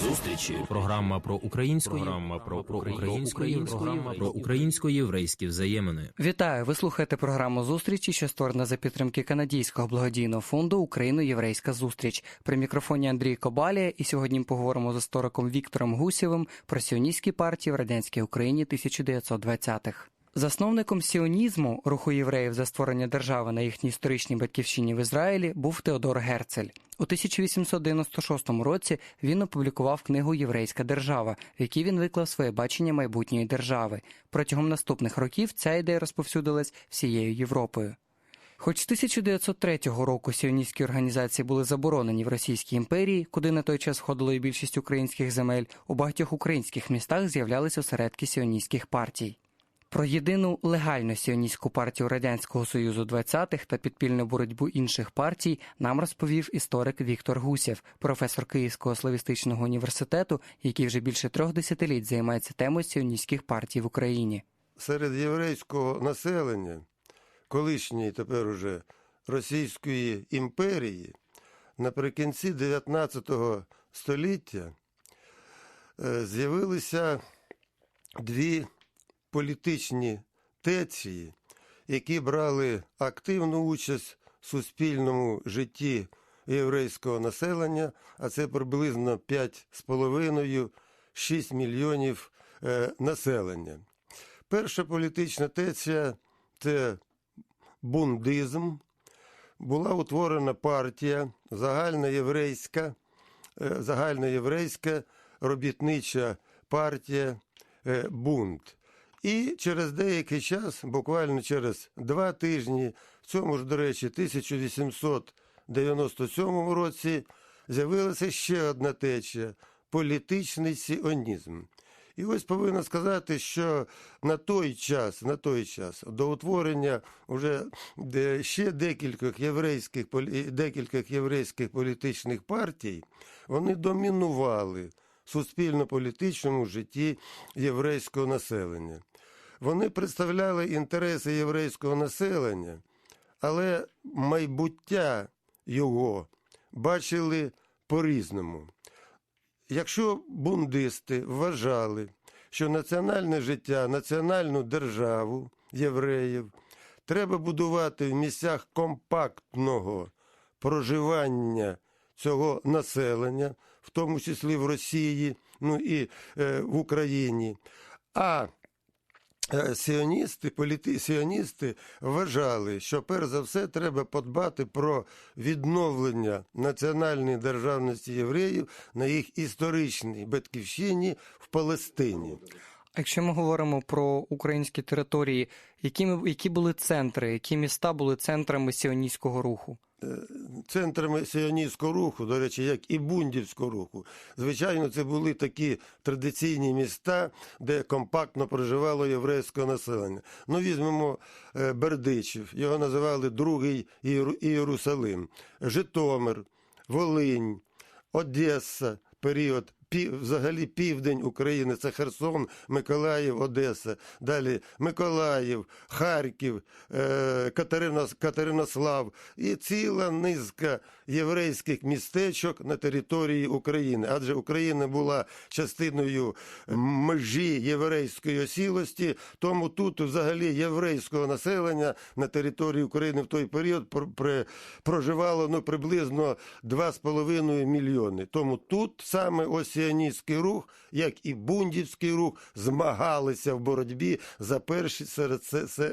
Зустрічі. Програма про українську програма про, про українську програма про українсько-єврейські взаємини. Вітаю! Ви слухаєте програму зустрічі, що створена за підтримки канадійського благодійного фонду Україно-Єврейська зустріч. При мікрофоні Андрій Кобалія, і сьогодні ми поговоримо з істориком Віктором Гусєвим про сіоністські партії в радянській Україні 1920-х. Засновником сіонізму руху євреїв за створення держави на їхній історичній батьківщині в Ізраїлі був Теодор Герцель. У 1896 році він опублікував книгу Єврейська держава, в якій він виклав своє бачення майбутньої держави. Протягом наступних років ця ідея розповсюдилась всією Європою. Хоч з 1903 року сіоністські організації були заборонені в Російській імперії, куди на той час входило і більшість українських земель, у багатьох українських містах з'являлися осередки сіоністських партій. Про єдину легальну сіоністську партію Радянського Союзу 20-х та підпільну боротьбу інших партій нам розповів історик Віктор Гусєв, професор Київського славістичного університету, який вже більше трьох десятиліть займається темою сіоністських партій в Україні. Серед єврейського населення, колишньої тепер уже Російської імперії, наприкінці 19 століття е, з'явилися дві політичні течії, які брали активну участь в суспільному житті єврейського населення, а це приблизно 5,5-6 мільйонів е, населення. Перша політична течія це бундизм. Була утворена партія загальноєврейська, е, загальноєврейська робітнича партія е, Бунд. І через деякий час, буквально через два тижні, в цьому ж, до речі, 1897 році з'явилася ще одна течія політичний сіонізм. І ось повинен сказати, що на той час, на той час до утворення вже ще декількох єврейських декількох єврейських політичних партій вони домінували в суспільно-політичному житті єврейського населення. Вони представляли інтереси єврейського населення, але майбуття його бачили по-різному. Якщо бундисти вважали, що національне життя, національну державу євреїв треба будувати в місцях компактного проживання цього населення, в тому числі в Росії, ну і е, в Україні. А сіоністи, політи, сіоністи вважали, що перш за все треба подбати про відновлення національної державності євреїв на їх історичній батьківщині в Палестині. Якщо ми говоримо про українські території, які які були центри, які міста були центрами сіоністського руху? Центрами сіоністського руху, до речі, як і бундівського руху. Звичайно, це були такі традиційні міста, де компактно проживало єврейське населення. Ну, візьмемо е, Бердичів, його називали Другий Ієрусалим, Житомир, Волинь, Одеса, період пів, взагалі південь України це Херсон, Миколаїв, Одеса. Далі Миколаїв, Харків, е, Катерина, Катеринослав і ціла низка єврейських містечок на території України. Адже Україна була частиною межі єврейської осілості, тому тут взагалі єврейського населення на території України в той період проживало ну, приблизно 2,5 мільйони. Тому тут саме ось сіоністський рух, як і бундівський рух, змагалися в боротьбі за перші серед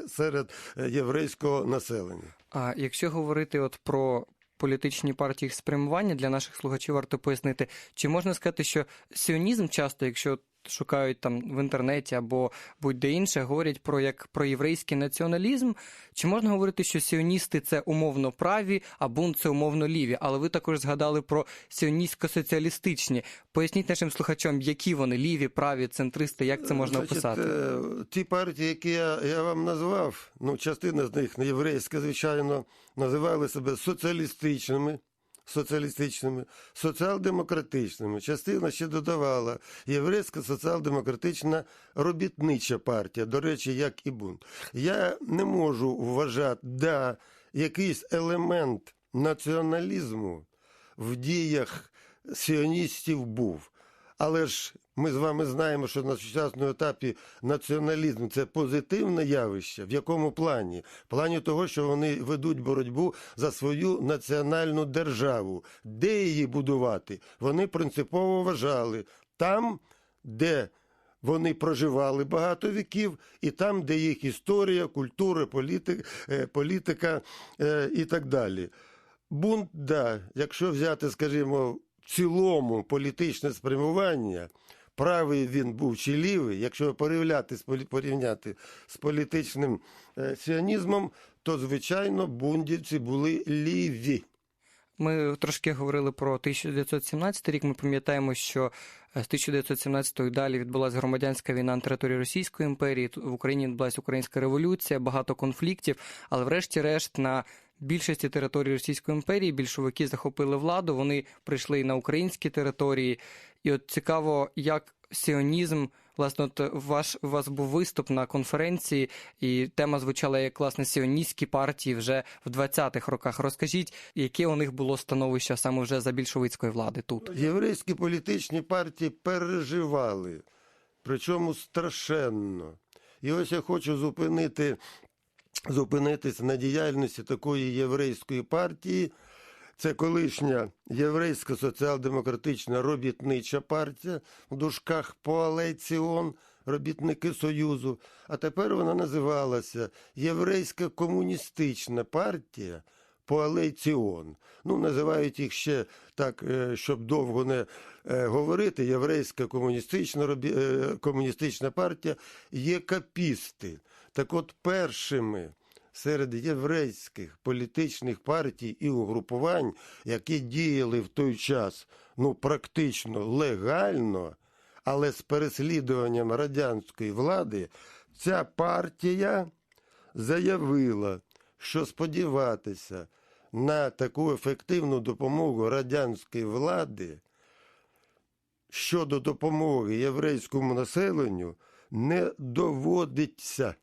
серед е, єврейського населення. А якщо говорити от про політичні партії їх спрямування для наших слухачів варто пояснити, чи можна сказати, що сіонізм часто, якщо шукають там в інтернеті або будь-де інше, говорять про як про єврейський націоналізм. Чи можна говорити, що сіоністи це умовно праві, а бунт це умовно ліві? Але ви також згадали про сіоністсько-соціалістичні. Поясніть нашим слухачам, які вони ліві, праві, центристи, як це можна Значить, описати? Е, ті партії, які я, я вам назвав, ну частина з них не єврейська, звичайно, називали себе соціалістичними соціалістичними, соціал-демократичними. Частина ще додавала єврейська соціал-демократична робітнича партія, до речі, як і бунт. Я не можу вважати, да, якийсь елемент націоналізму в діях сіоністів був. Але ж ми з вами знаємо, що на сучасному етапі націоналізм це позитивне явище. В якому плані? В плані того, що вони ведуть боротьбу за свою національну державу. Де її будувати? Вони принципово вважали там, де вони проживали багато віків, і там, де їх історія, культура, політика, політика е, і так далі. Бунт, да, якщо взяти, скажімо, в цілому політичне спрямування, правий він був чи лівий, якщо порівняти, порівняти з політичним е, сіонізмом, то, звичайно, бундівці були ліві. Ми трошки говорили про 1917 рік. Ми пам'ятаємо, що з 1917 і далі відбулася громадянська війна на території Російської імперії. В Україні відбулася українська революція, багато конфліктів. Але, врешті-решт, на більшості територій Російської імперії більшовики захопили владу. Вони прийшли і на українські території. І от цікаво, як сіонізм. Власне, от ваш у вас був виступ на конференції, і тема звучала як власне сіоністські партії вже в 20-х роках. Розкажіть, яке у них було становище саме вже за більшовицької влади тут? Єврейські політичні партії переживали, причому страшенно. І ось я хочу зупинити, зупинитися на діяльності такої єврейської партії. Це колишня єврейська соціал-демократична робітнича партія в дужках Поалеціон, робітники Союзу. А тепер вона називалася Єврейська комуністична партія Поалеціон. Ну, називають їх ще так, е, щоб довго не е, говорити. Єврейська комуністична, е, комуністична партія є капісти. Так от першими серед єврейських політичних партій і угрупувань, які діяли в той час ну, практично легально, але з переслідуванням радянської влади, ця партія заявила, що сподіватися на таку ефективну допомогу радянської влади щодо допомоги єврейському населенню не доводиться.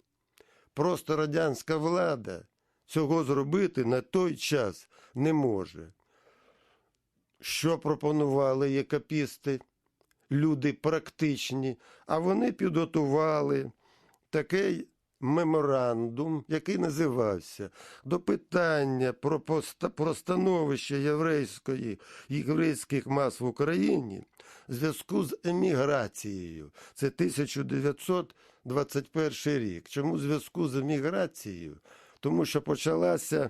Просто радянська влада цього зробити на той час не може. Що пропонували єкапісти, люди практичні, а вони підготували такий меморандум, який називався до питання про, про становище єврейської, єврейських мас в Україні в зв'язку з еміграцією. Це 1921 рік. Чому в зв'язку з еміграцією? Тому що почалася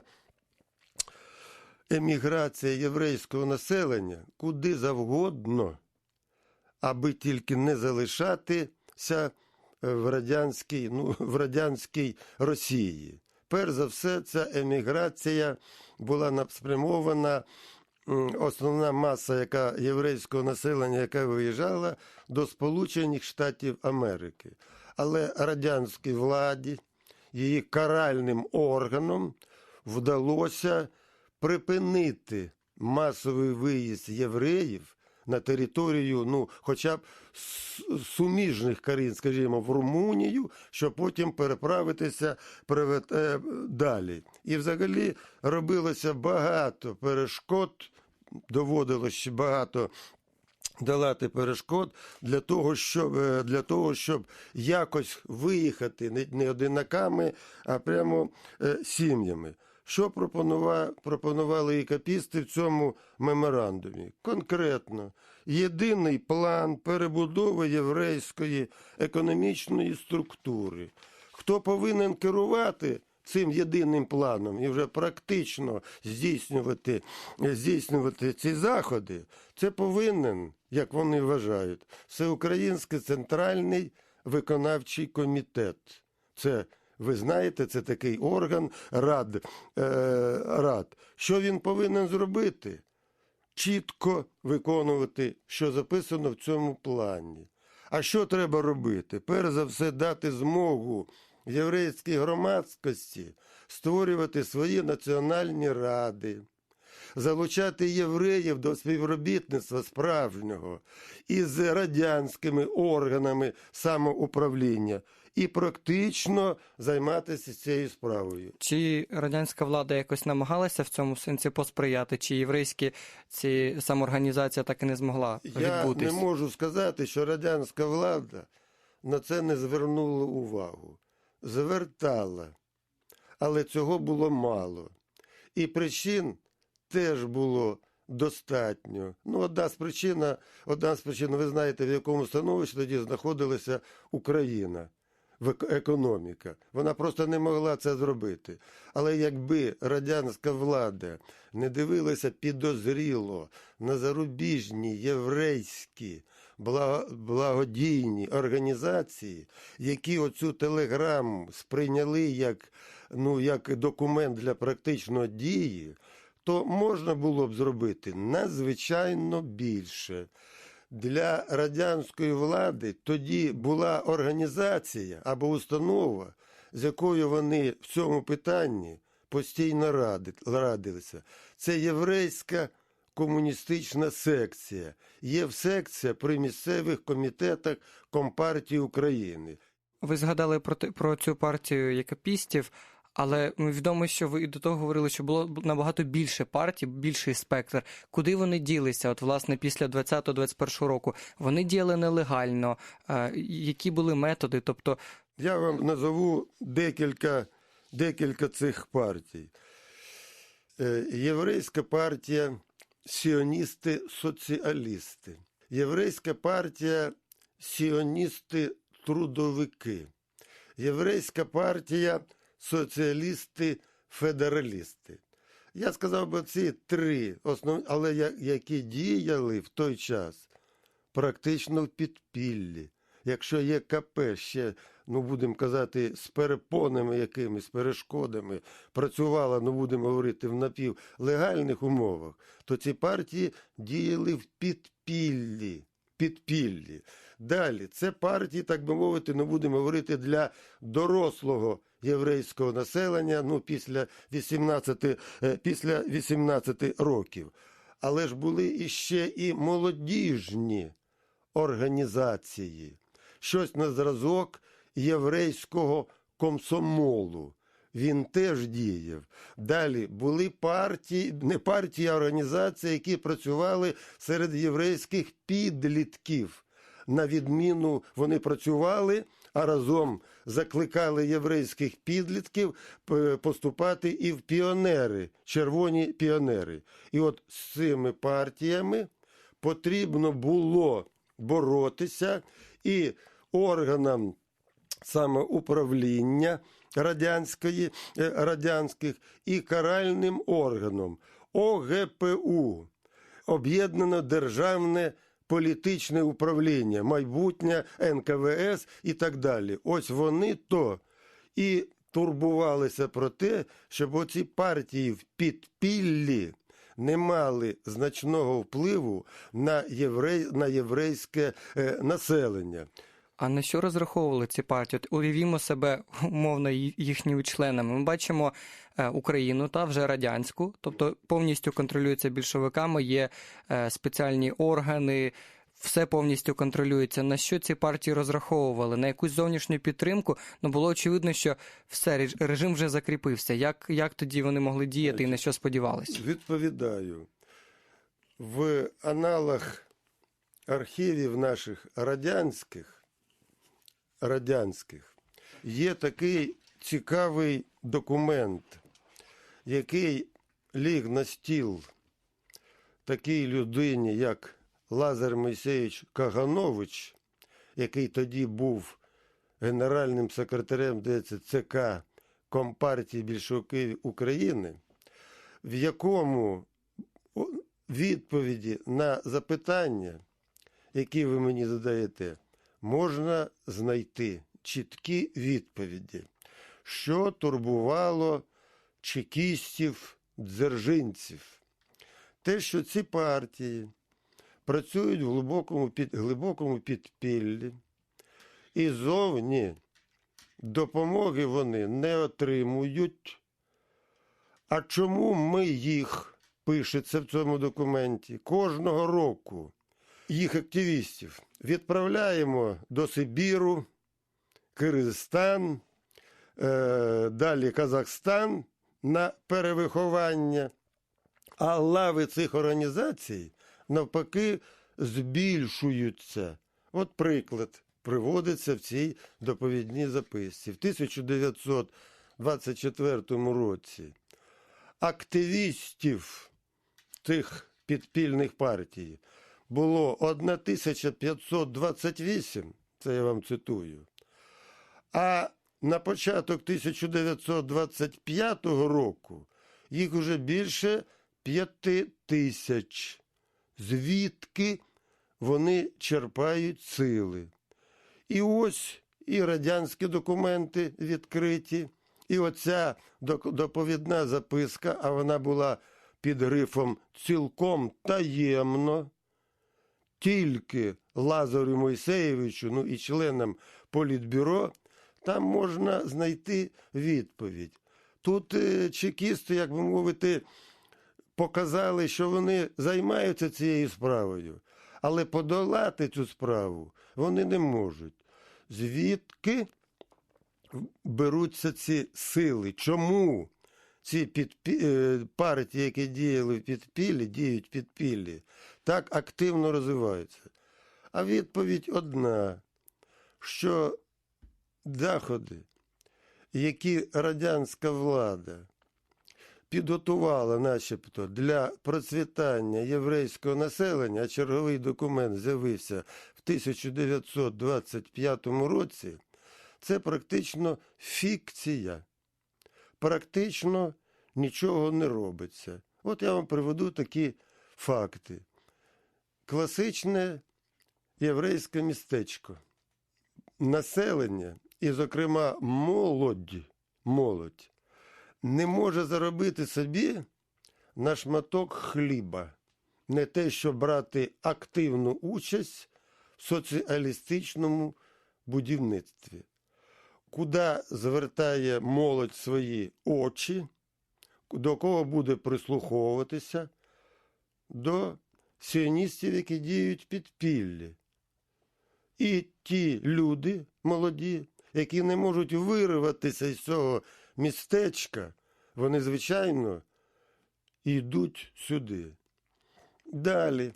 еміграція єврейського населення куди завгодно, аби тільки не залишатися в радянській, ну, в радянській Росії. Перш за все, ця еміграція була спрямована. Основна маса яка єврейського населення, яка виїжджала до Сполучених Штатів Америки. Але радянській владі, її каральним органам вдалося припинити масовий виїзд євреїв на територію, ну, хоча б суміжних країн, скажімо, в Румунію, щоб потім переправитися е, далі. І взагалі робилося багато перешкод, доводилося багато долати перешкод для того, щоб, е, для того, щоб якось виїхати не, не одинаками, а прямо е, сім'ями. Що пропонува, пропонували і капісти в цьому меморандумі? Конкретно, єдиний план перебудови єврейської економічної структури. Хто повинен керувати цим єдиним планом і вже практично здійснювати, здійснювати ці заходи, це повинен, як вони вважають, Всеукраїнський центральний виконавчий комітет. Це ви знаєте, це такий орган рад, е, рад. Що він повинен зробити? Чітко виконувати, що записано в цьому плані. А що треба робити? Перш за все, дати змогу єврейській громадськості створювати свої національні ради, залучати євреїв до співробітництва справжнього із радянськими органами самоуправління і практично займатися цією справою. Чи радянська влада якось намагалася в цьому сенсі посприяти, чи єврейські ці самоорганізація так і не змогла Я відбутись? не можу сказати, що радянська влада на це не звернула увагу. Звертала, але цього було мало. І причин теж було достатньо. Ну, одна з причин, одна з причин, ви знаєте, в якому становищі тоді знаходилася Україна. Економіка. Вона просто не могла це зробити. Але якби радянська влада не дивилася підозріло на зарубіжні єврейські благодійні організації, які оцю телеграму сприйняли як, ну, як документ для практичної дії, то можна було б зробити надзвичайно більше. Для радянської влади тоді була організація або установа, з якою вони в цьому питанні постійно радилися. Це єврейська комуністична секція. Є в секція при місцевих комітетах Компартії України. Ви згадали про про цю партію якапістів, але ну, відомо, що ви і до того говорили, що було набагато більше партій, більший спектр. Куди вони ділися? От, власне, після 20-21 року вони діяли нелегально. Е, Які були методи? Тобто, Я вам назову декілька, декілька цих партій. Е, Єврейська партія сіоністи-соціалісти. Єврейська партія сіоністи-трудовики. Єврейська партія соціалісти-федералісти. Я сказав би ці три основні, але які діяли в той час практично в підпіллі. Якщо є КП ще, ну будемо казати, з перепонами якимись, перешкодами, працювала, ну будемо говорити, в напівлегальних умовах, то ці партії діяли в підпіллі. Підпіллі. Далі, це партії, так би мовити, ну будемо говорити, для дорослого єврейського населення ну, після 18, е, після 18 років. Але ж були іще і молодіжні організації, щось на зразок єврейського комсомолу. Він теж діяв. Далі були партії, не партії, а організації, які працювали серед єврейських підлітків. На відміну вони працювали, а разом закликали єврейських підлітків е, поступати і в піонери, червоні піонери. І от з цими партіями потрібно було боротися і органам саме управління радянської, е, радянських і каральним органом ОГПУ Об'єднане державне політичне управління, майбутнє НКВС і так далі. Ось вони то і турбувалися про те, щоб оці партії в підпіллі не мали значного впливу на, єврей, на єврейське е, населення. А на що розраховували ці партії? От уявімо себе умовно їхніми членами. Ми бачимо е, Україну та вже радянську, тобто повністю контролюється більшовиками, є е, спеціальні органи. Все повністю контролюється. На що ці партії розраховували? На якусь зовнішню підтримку? Ну було очевидно, що все режим вже закріпився. Як, як тоді вони могли діяти і на що сподівалися? Відповідаю. В аналах архівів наших радянських, радянських. Є такий цікавий документ, який ліг на стіл такій людині, як Лазар Мойсеївич Каганович, який тоді був генеральним секретарем ЦК Компартії більшовиків України, в якому відповіді на запитання, які ви мені задаєте, можна знайти чіткі відповіді, що турбувало чекістів, дзержинців. Те, що ці партії працюють в глибокому, під, глибокому підпіллі, і зовні допомоги вони не отримують. А чому ми їх, пишеться в цьому документі, кожного року їх активістів відправляємо до Сибіру, Киргизстан, е, далі Казахстан на перевиховання. А лави цих організацій навпаки збільшуються. От приклад приводиться в цій доповідній записці. В 1924 році активістів тих підпільних партій було 1528, це я вам цитую. А на початок 1925 року їх уже більше п'яти тисяч. Звідки вони черпають сили? І ось і радянські документи відкриті, і оця доповідна записка, а вона була під грифом цілком таємно, тільки Лазарю Мойсеєвичу, ну і членам Політбюро, там можна знайти відповідь. Тут е, чекісти, як би мовити, показали, що вони займаються цією справою, але подолати цю справу вони не можуть. Звідки беруться ці сили? Чому ці підпі... е, партії, які діяли в підпіллі, діють в підпіллі, так активно розвиваються? А відповідь одна, що заходи, які радянська влада підготувала начебто для процвітання єврейського населення, а черговий документ з'явився в 1925 році, це практично фікція. Практично нічого не робиться. От я вам приведу такі факти. Класичне єврейське містечко. Населення, і, зокрема, молодь, молодь не може заробити собі на шматок хліба, не те, що брати активну участь в соціалістичному будівництві, куди звертає молодь свої очі, до кого буде прислуховуватися, до сіоністів, які діють підпіллі. І ті люди молоді, які не можуть вирватися із цього містечка, вони, звичайно, йдуть сюди. Далі,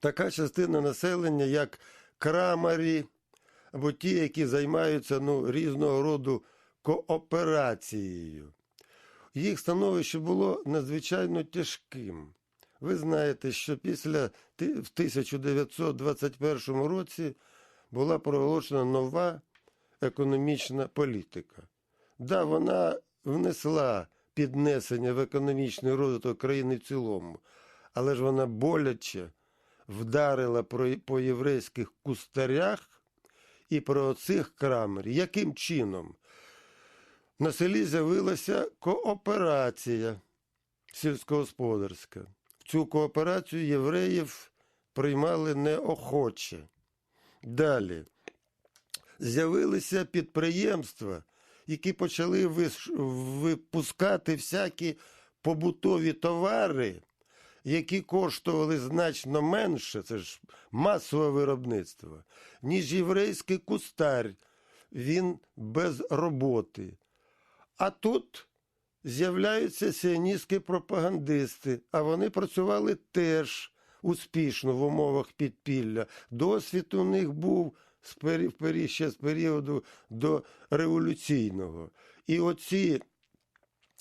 така частина населення, як крамарі, або ті, які займаються ну, різного роду кооперацією. Їх становище було надзвичайно тяжким. Ви знаєте, що після в 1921 році була проголошена нова економічна політика. Да, вона внесла піднесення в економічний розвиток країни в цілому, але ж вона боляче вдарила по єврейських кустарях і про цих крамерів. Яким чином? На селі з'явилася кооперація сільськогосподарська. Цю кооперацію євреїв приймали неохоче. Далі з'явилися підприємства, які почали випускати всякі побутові товари, які коштували значно менше, це ж масове виробництво, ніж єврейський кустар. Він без роботи. А тут з'являються сіоністські пропагандисти, а вони працювали теж успішно в умовах підпілля. Досвід у них був ще з періоду до революційного. І оці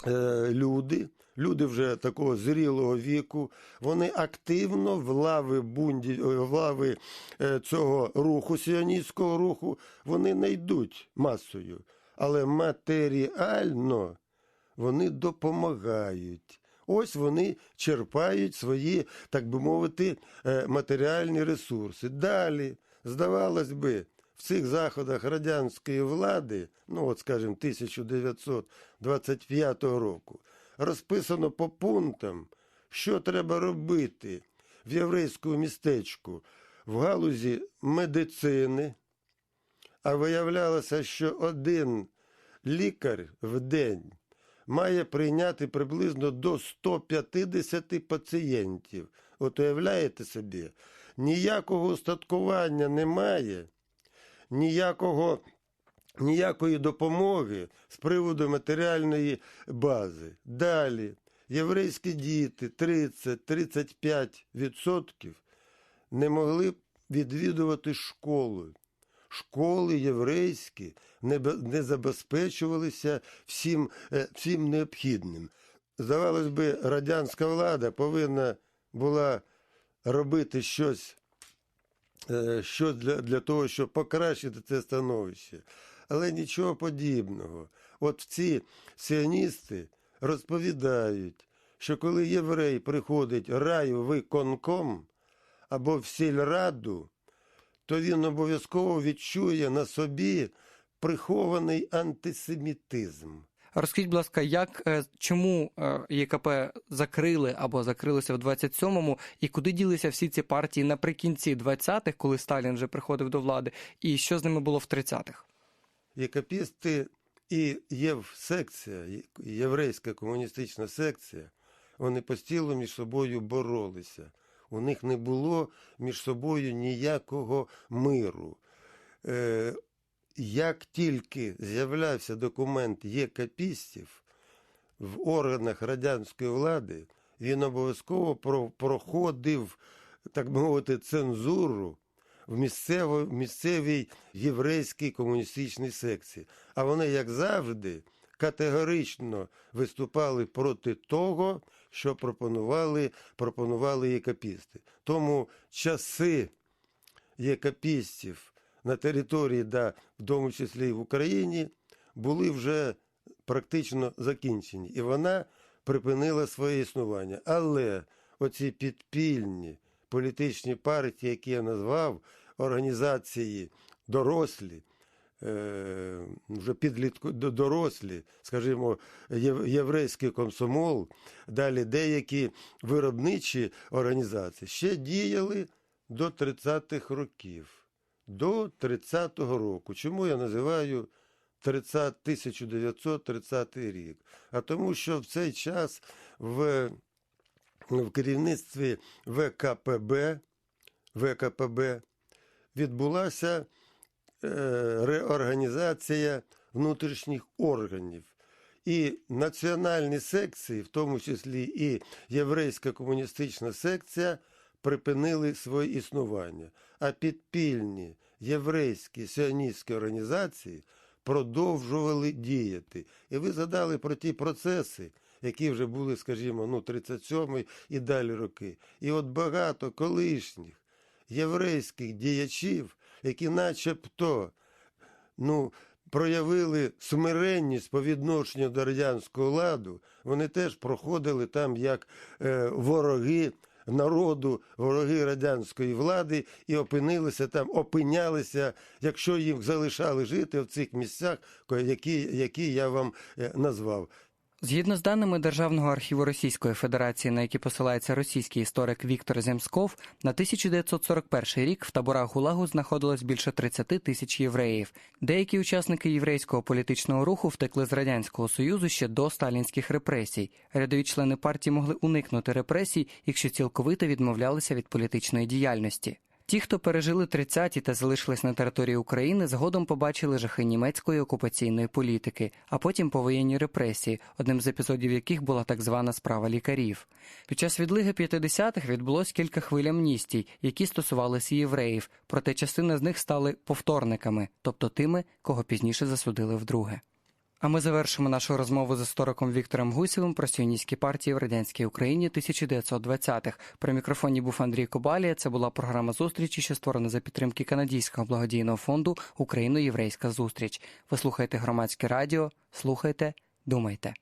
е, люди, люди вже такого зрілого віку, вони активно в лави бунді, е, в лави е, цього руху, сіоністського руху, вони не йдуть масою, але матеріально вони допомагають. Ось вони черпають свої, так би мовити, е, матеріальні ресурси. Далі, здавалось би, в цих заходах радянської влади, ну от скажімо, 1925 року, розписано по пунктам, що треба робити в єврейському містечку в галузі медицини. А виявлялося, що один лікар в день має прийняти приблизно до 150 пацієнтів. От уявляєте собі, ніякого устаткування немає, ніякого ніякої допомоги з приводу матеріальної бази. Далі єврейські діти 30-35% не могли відвідувати школу. Школи єврейські не, забезпечувалися всім, е, всім необхідним. Здавалось би, радянська влада повинна була робити щось е, що для, для того, щоб покращити це становище. Але нічого подібного. От ці сіоністи розповідають, що коли єврей приходить райвиконком або в сільраду, то він обов'язково відчує на собі прихований антисемітизм. Розкажіть, будь ласка, як е, чому е, ЄКП закрили або закрилося в 27-му, і куди ділися всі ці партії наприкінці 20-х, коли Сталін вже приходив до влади, і що з ними було в 30-х? Єкапісти і євсекція, єврейська комуністична секція, вони постійно між собою боролися. У них не було між собою ніякого миру. Е, як тільки з'являвся документ єкапістів в органах радянської влади, він обов'язково про- проходив, так би мовити, цензуру в місцево, місцевій єврейській комуністичній секції. А вони, як завжди, категорично виступали проти того, що пропонували, пропонували єкапісти. Тому часи єкапістів на території, да, в тому числі і в Україні, були вже практично закінчені. І вона припинила своє існування. Але оці підпільні політичні партії, які я назвав, організації дорослі, вже підлітку дорослі, скажімо, єврейський комсомол, далі деякі виробничі організації ще діяли до 30-х років. До 30-го року. Чому я називаю 30, 1930 рік? А тому, що в цей час в, в керівництві ВКПБ, ВКПБ відбулася е, реорганізація внутрішніх органів. І національні секції, в тому числі і єврейська комуністична секція, припинили своє існування. А підпільні єврейські сіоністські організації продовжували діяти. І ви згадали про ті процеси, які вже були, скажімо, ну, 37-й і далі роки. І от багато колишніх єврейських діячів, які начебто ну, проявили смиренність по відношенню до радянського ладу, вони теж проходили там як е, вороги народу, вороги радянської влади і опинилися там, опинялися, якщо їх залишали жити в цих місцях, які, які я вам е, назвав. Згідно з даними Державного архіву Російської Федерації, на які посилається російський історик Віктор Земсков, на 1941 рік в таборах ГУЛАГу знаходилось більше 30 тисяч євреїв. Деякі учасники єврейського політичного руху втекли з радянського союзу ще до сталінських репресій. Рядові члени партії могли уникнути репресій, якщо цілковито відмовлялися від політичної діяльності. Ті, хто пережили 30-ті та залишились на території України, згодом побачили жахи німецької окупаційної політики, а потім повоєнні репресії, одним з епізодів яких була так звана справа лікарів. Під час відлиги 50-х відбулось кілька хвиль амністій, які стосувалися євреїв, проте частина з них стали повторниками, тобто тими, кого пізніше засудили вдруге. А ми завершимо нашу розмову з істориком Віктором Гусєвим про сіоністські партії в радянській Україні 1920-х. При мікрофоні був Андрій Кобалія. Це була програма зустрічі, що створена за підтримки канадського благодійного фонду Україно-Єврейська зустріч. Ви слухаєте громадське радіо, слухайте, думайте.